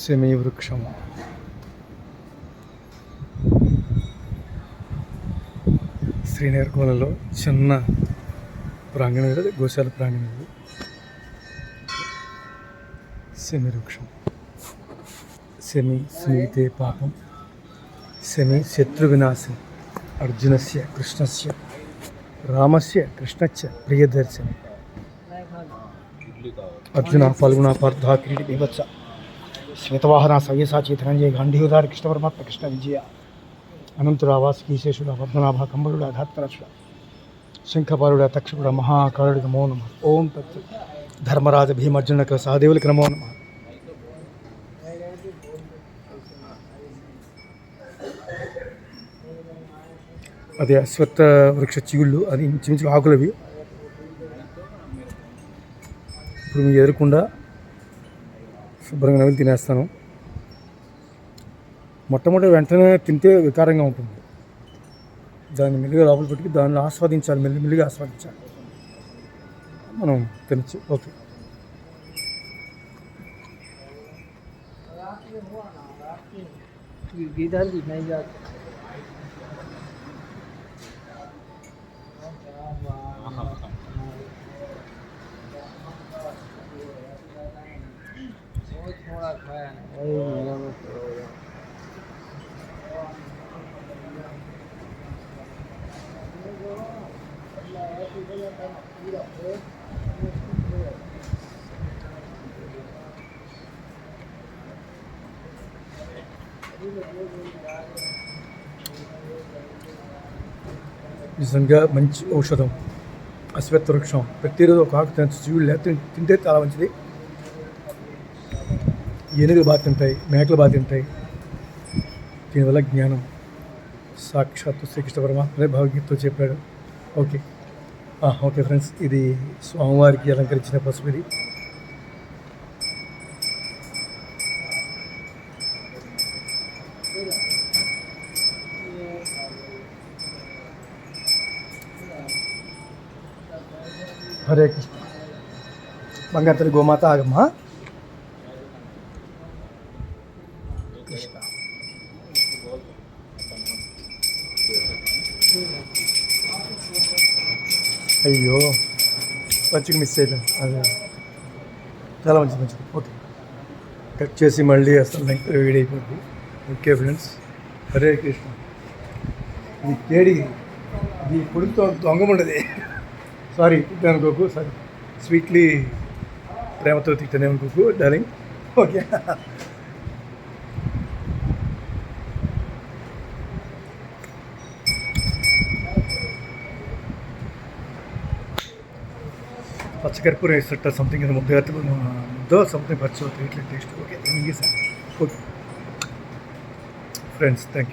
Semi వృక్షం చిన్న ప్రాంగణం గోశాల ప్రాంగణం ఇది. సెమీ వృక్షం సెమి స్మీతే పాపం. శమి శత్రు వినాశం అర్జునస్య కృష్ణస్య రామస్య కృష్ణస్య ప్రియదర్శనం. అర్జున ఫల్గుణ పార్థ క్రీడి బీభత్స. శ్వేతవాహన సవ్యసాచి ధనంజయ గాంధీయుధారి కృష్ణ పరమాత్మ కృష్ణ విజయ. అనంతురావా శ్రీశేషుడ శేషుడ పద్మనాభ కంబరుడ ధాత్రచుడ శంఖపాలుడ తక్షకుడ మహాకారుడి నమో నమ. ఓం తత్. ధర్మరాజ భీమర్జునక సహదేవులకి నమో నమ. అదే అశ్వత్థ వృక్ష చిగుళ్ళు అది ఇంచుమించు ఆకులవి. ఇప్పుడు మీ ఎదురకుండా శుభ్రంగా నవ్వులు తినేస్తాను. మొట్టమొదటి వెంటనే తింటే వికారంగా ఉంటుంది. దాన్ని మెల్లిగా లోపల పెట్టి దాన్ని ఆస్వాదించాలి మెల్లి మెల్లిగా ఆస్వాదించాలి. మనం తినచ్చు. ఓకే. గీతాలు నిజంగా మంచి ఔషధం అశ్వత్థ వృక్షం ప్రతిరోజు ఒక ఆకు తినచ్చు జీవులు లేకపోతే తింటే చాలా మంచిది ఏనుగులు బాగా తింటాయి మేకలు బాగా తింటాయి. దీనివల్ల జ్ఞానం. సాక్షాత్తు శ్రీకృష్ణ పరమాత్మనే భగవద్గీతతో చెప్పాడు. ఓకే. ఓకే ఫ్రెండ్స్ ఇది స్వామివారికి అలంకరించిన పసుపు ఇది. హరే కృష్ణ. బంగారు గోమాత ఆగమ్మా. కృష్ణ అయ్యో. మంచిగా మిస్ అయిపోయాను అదే. చాలా మంచిది మంచిది. ఓకే కట్ చేసి మళ్ళీ అసలు వీడి అయిపోద్ది. ఓకే ఫ్రెండ్స్ హరే కృష్ణ ఇది కేడి ఇది పొడుగుతో దొంగముండది సారీ తిట్టాను అనుకోకు సారీ స్వీట్లీ ప్రేమతో తిట్టాను అనుకోకు డార్లింగ్ ఓకే പച്ചക്കരിപ്പൂർ റിസൾട്ട് സംതിങ് ഇത് മുദ്ദേഹത്തിൽ എന്തോ സംതിങ് പറിച്ചു വീട്ടിൽ taste okay thank you sir okay friends thank you